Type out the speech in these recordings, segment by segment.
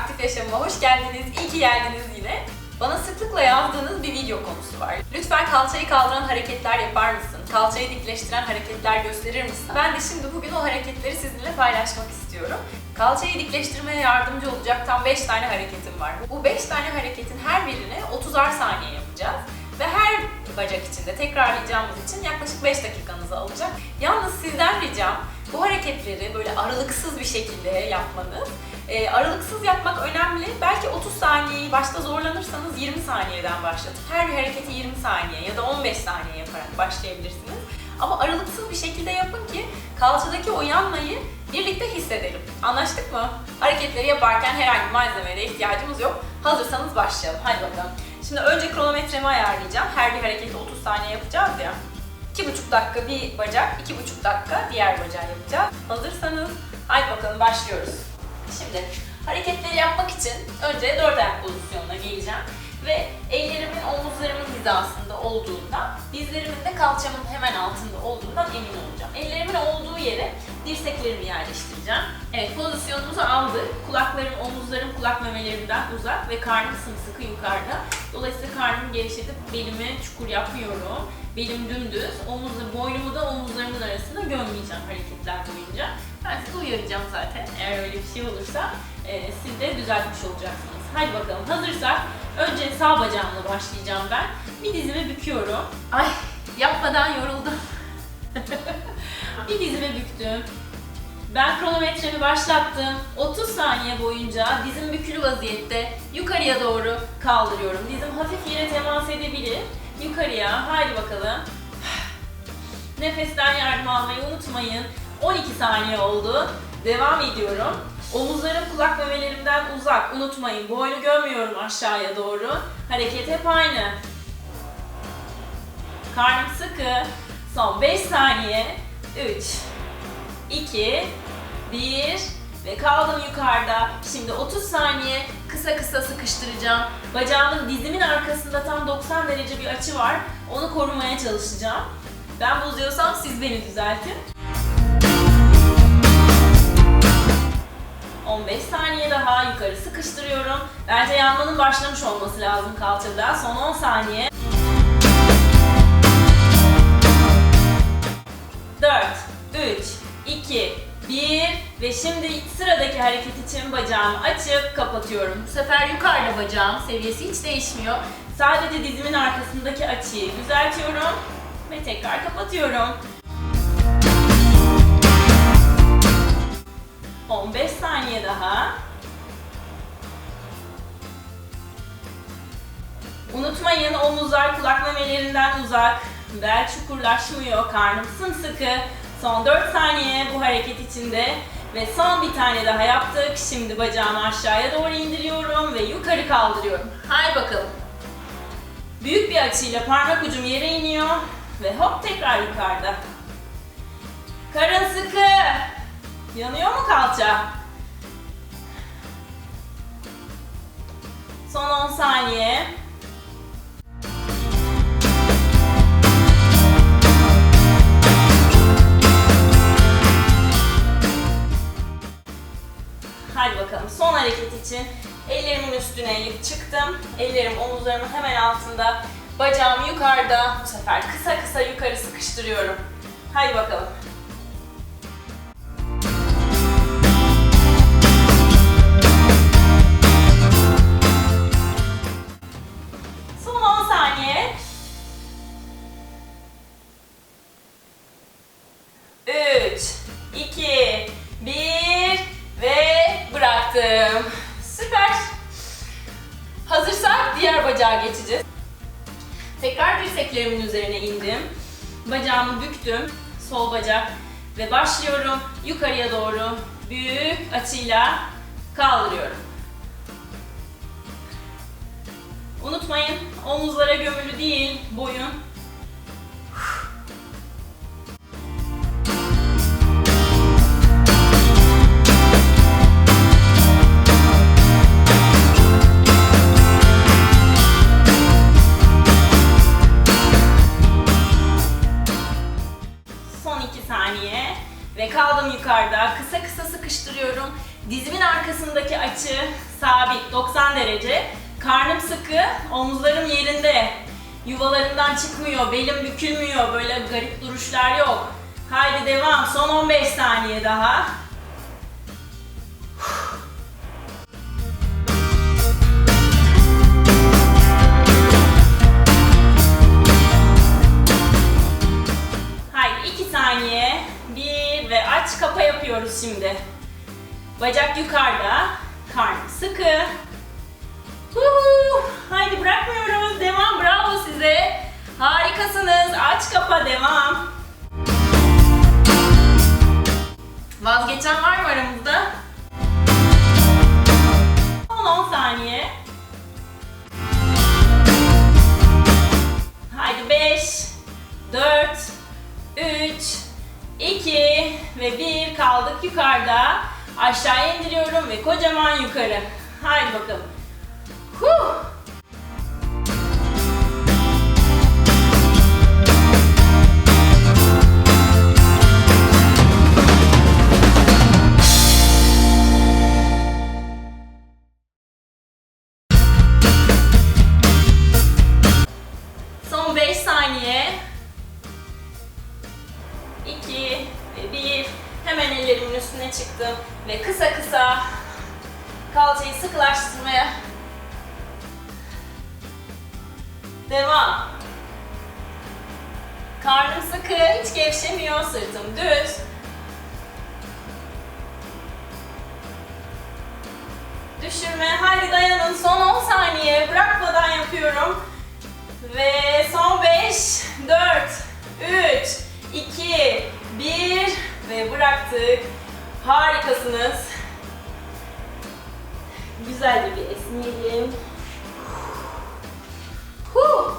Aktif Yaşamıma hoş geldiniz. İyi ki geldiniz yine. Bana sıklıkla yazdığınız bir video konusu var. Lütfen kalçayı kaldıran hareketler yapar mısın? Kalçayı dikleştiren hareketler gösterir misin? Ben de şimdi bugün o hareketleri sizinle paylaşmak istiyorum. Kalçayı dikleştirmeye yardımcı olacak tam 5 tane hareketim var. Bu 5 tane hareketin her birini 30'ar saniye yapacağız. Ve her bacak içinde tekrarlayacağımız için yaklaşık 5 dakikanızı alacak. Yalnız sizden ricam bu hareketleri böyle aralıksız bir şekilde yapmanız. Ee, aralıksız yapmak önemli. Belki 30 saniyeyi başta zorlanırsanız 20 saniyeden başlatıp her bir hareketi 20 saniye ya da 15 saniye yaparak başlayabilirsiniz. Ama aralıksız bir şekilde yapın ki kalçadaki o yanmayı birlikte hissedelim. Anlaştık mı? Hareketleri yaparken herhangi malzemeye ihtiyacımız yok. Hazırsanız başlayalım. Hadi bakalım. Şimdi önce kronometremi ayarlayacağım. Her bir hareketi 30 saniye yapacağız ya. 2,5 dakika bir bacak, 2,5 dakika diğer bacağı yapacağız. Hazırsanız hadi bakalım başlıyoruz. Şimdi hareketleri yapmak için önce dört ayak pozisyonuna geleceğim ve ellerimin omuzlarımın hizasında olduğunda, dizlerimin de kalçamın hemen altında olduğundan emin olacağım. Ellerimin olduğu yere dirseklerimi yerleştireceğim. Evet pozisyonumuzu aldık. Kulaklarım, omuzlarım kulak memelerimden uzak ve karnım sımsıkı yukarıda. Dolayısıyla karnımı genişletip belimi çukur yapmıyorum. Belim dümdüz, omuzlu, boynumu omuzlarımın arasında gömmeyeceğim hareketler boyunca. Ben sizi uyaracağım zaten. Eğer öyle bir şey olursa e, siz de düzeltmiş olacaksınız. Hadi bakalım hazırsak önce sağ bacağımla başlayacağım ben. Bir dizimi büküyorum. Ay yapmadan yoruldum. bir dizimi büktüm. Ben kronometremi başlattım. 30 saniye boyunca dizim bükülü vaziyette yukarıya doğru kaldırıyorum. Dizim hafif yere temas edebilir. Yukarıya. Haydi bakalım. Nefesten yardım almayı unutmayın. 12 saniye oldu. Devam ediyorum. Omuzlarım kulak memelerimden uzak. Unutmayın. Boynu gömüyorum aşağıya doğru. Hareket hep aynı. Karnım sıkı. Son 5 saniye. 3 2 1 ve kaldım yukarıda. Şimdi 30 saniye kısa kısa sıkıştıracağım. Bacağımın dizimin arkasında tam 90 derece bir açı var. Onu korumaya çalışacağım. Ben bozuyorsam siz beni düzeltin. 15 saniye daha yukarı sıkıştırıyorum. Bence yanmanın başlamış olması lazım kalçada. Son 10 saniye. 4, 3, 2, 1 ve şimdi sıradaki hareket için bacağımı açıp kapatıyorum. Bu sefer yukarıda bacağım seviyesi hiç değişmiyor. Sadece dizimin arkasındaki açıyı düzeltiyorum ve tekrar kapatıyorum. 15 saniye daha. Unutmayın omuzlar kulak memelerinden uzak. Bel çukurlaşmıyor, karnım sımsıkı. Son 4 saniye bu hareket içinde. Ve son bir tane daha yaptık. Şimdi bacağımı aşağıya doğru indiriyorum ve yukarı kaldırıyorum. Haydi bakalım. Büyük bir açıyla parmak ucum yere iniyor. Ve hop tekrar yukarıda. Karın sıkı. Yanıyor mu kalça? Son 10 saniye. Hadi bakalım son hareket için ellerimin üstüne çıktım. Ellerim omuzlarımın hemen altında. Bacağım yukarıda. Bu sefer kısa kısa yukarı sıkıştırıyorum. Hadi bakalım. Son 10 saniye. 3, 2, 1 ve bıraktım. Süper. Hazırsak diğer bacağa geçeceğiz. Tekrar dirseklerimin üzerine indim. Bacağımı büktüm. Sol bacak ve başlıyorum yukarıya doğru büyük açıyla kaldırıyorum. Unutmayın omuzlara gömülü değil boyun. Açı sabit 90 derece. Karnım sıkı, omuzlarım yerinde. Yuvalarından çıkmıyor, belim bükülmüyor, böyle garip duruşlar yok. Haydi devam, son 15 saniye daha. Haydi 2 saniye. Bir ve aç kapa yapıyoruz şimdi. Bacak yukarıda. Karn sıkı. Huhu. Haydi bırakmıyoruz. Devam. Bravo size. Harikasınız. Aç kapa devam. Vazgeçen var mı aramızda? Ve kocaman yukarı. Haydi bakalım. Huh. Kalçayı sıkılaştırmaya devam. Karnım sıkı, hiç gevşemiyor, sırtım düz. Düşürme, haydi dayanın. Son 10 saniye, bırakmadan yapıyorum. Ve son 5, 4, 3, 2, 1 ve bıraktık. Harikasınız. Güzelce bir esneyelim. Huh.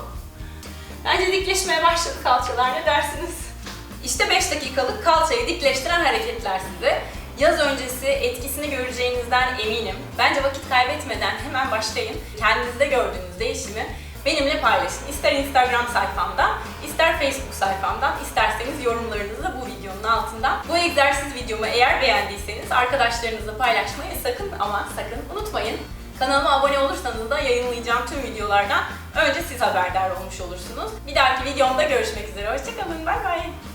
Bence dikleşmeye başladı kalçalar. Ne dersiniz? İşte 5 dakikalık kalçayı dikleştiren hareketler size. Yaz öncesi etkisini göreceğinizden eminim. Bence vakit kaybetmeden hemen başlayın. Kendinizde gördüğünüz değişimi benimle paylaşın. İster Instagram sayfamdan, ister Facebook sayfamdan, isterseniz yorumlarınızı bu videonun altından. Bu egzersiz videomu eğer beğendiyseniz arkadaşlarınızla paylaşmayı sakın ama sakın unutmayın. Kanalıma abone olursanız da yayınlayacağım tüm videolardan önce siz haberdar olmuş olursunuz. Bir dahaki videomda görüşmek üzere. Hoşçakalın. Bay bay.